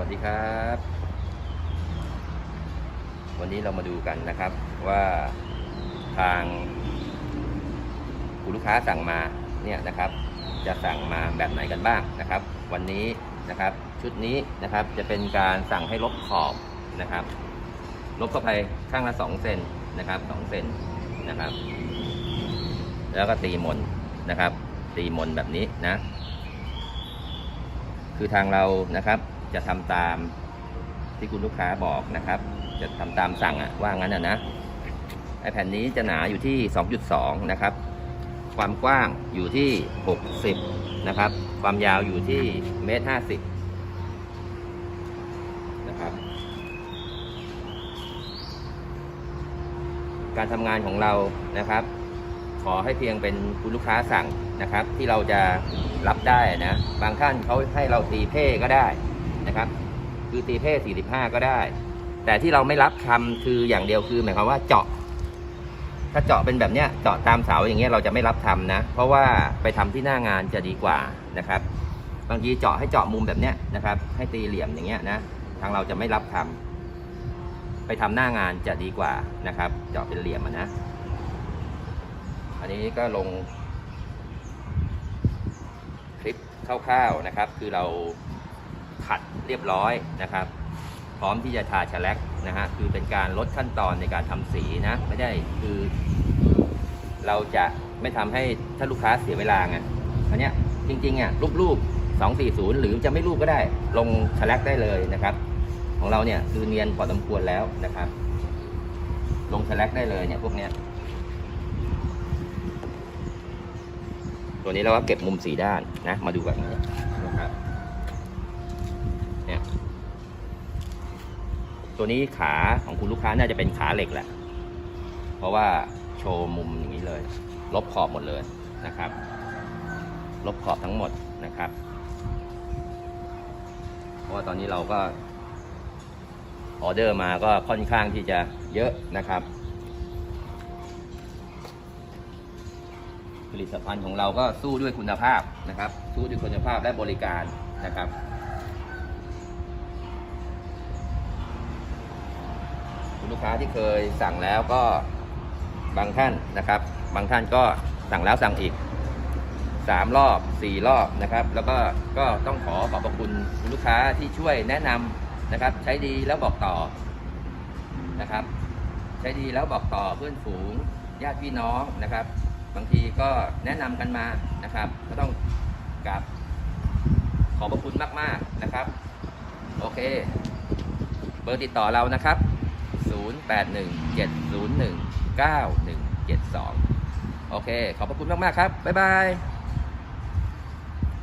วัสดีครับ วันนี้เรามาดูกันนะครับว่าทางคุณลูกค้าสั่งมาเนี่ยนะครับ จะสั่งมาแบบไหนกันบ้างนะครับ วันนี้นะครับชุดนี้นะครับจะเป็นการสั่งให้ลบขอบนะครับ ลบเข้าไปข้างละ2เซนนะครับ2เซนนะครับ แล้วก็ตีมนนะครับ ตีมนแบบนี้นะคือทางเรานะครับ จะทำตามที่คุณลูกค้าบอกนะครับ จะทำตามสั่งอะว่างั้นอะนะไอแผ่นนี้จะหนาอยู่ที่ 2.2 นะครับ ความกว้างอยู่ที่ 60 นะครับ ความยาวอยู่ที่เมตร50นะครับ การทำงานของเรานะครับ ขอให้เพียงเป็นคุณลูกค้าสั่งนะครับ ที่เราจะรับได้นะ บางท่านเขาให้เราตีเพ่ก็ได้ นะครับ คือตีเพ่45 ก็ได้ แต่ที่เราไม่รับทำคืออย่างเดียวคือหมายความว่าเจาะ ถ้าเจาะเป็นแบบเนี้ยเจาะตามเสาอย่างเงี้ยเราจะไม่รับทำนะ เพราะว่าไปทำที่หน้างานจะดีกว่านะครับ บางทีเจาะให้เจาะมุมแบบเนี้ยนะครับ ให้ตีเหลี่ยมอย่างเงี้ยนะ ทางเราจะไม่รับทำไปทำหน้างานจะดีกว่านะครับ เจาะเป็นเหลี่ยมนะ อันนี้ก็ลงคลิปคร่าวๆนะครับ คือเรา ขัดเรียบร้อยนะครับ พร้อมที่จะทาแฉลกนะฮะคือเป็นการลดขั้นตอนในการทำสีนะไม่ได้คือ เราจะไม่ทำให้ถ้าลูกค้าเสียเวลาไงอันเนี้ยจริงๆอะรูปๆ240 หรือจะไม่รูปก็ได้ ลงแฉลกได้เลยนะครับ ของเราเนี่ยคือเนียนพอสมควรแล้วนะครับ ลงแฉลกได้เลยเนี่ยพวกเนี้ยตัวนี้เราก็เก็บมุมสีด้านนะ มาดูแบบนี้ ตัวนี้ขาของคุณลูกค้าน่าจะเป็นขาเหล็กแหละ เพราะว่าโชว์มุมอย่างนี้เลย ลบขอบหมดเลยนะครับ ลบขอบทั้งหมดนะครับ เพราะว่าตอนนี้เราก็ออเดอร์มาก็ค่อนข้างที่จะเยอะนะครับ ผลิตภัณฑ์ของเราก็สู้ด้วยคุณภาพนะครับ สู้ด้วยคุณภาพและบริการนะครับ คุณ ลูกค้าที่เคยสั่งแล้วก็บางท่านนะครับ บางท่านก็สั่งแล้วสั่งอีกสามรอบสี่รอบนะครับ แล้วก็ก็ต้องขอขอบพระคุณคุณลูกค้าที่ช่วยแนะนำนะครับ ใช้ดีแล้วบอกต่อนะครับ ใช้ดีแล้วบอกต่อเพื่อนฝูงญาติพี่น้องนะครับ บางทีก็แนะนำกันมานะครับ ก็ต้องกราบขอบพระคุณมาก ๆ นะครับ โอเค เบอร์ติดต่อเรานะครับ 0817019172 โอเค ขอบพระคุณมาก ๆ ครับ บ๊ายบาย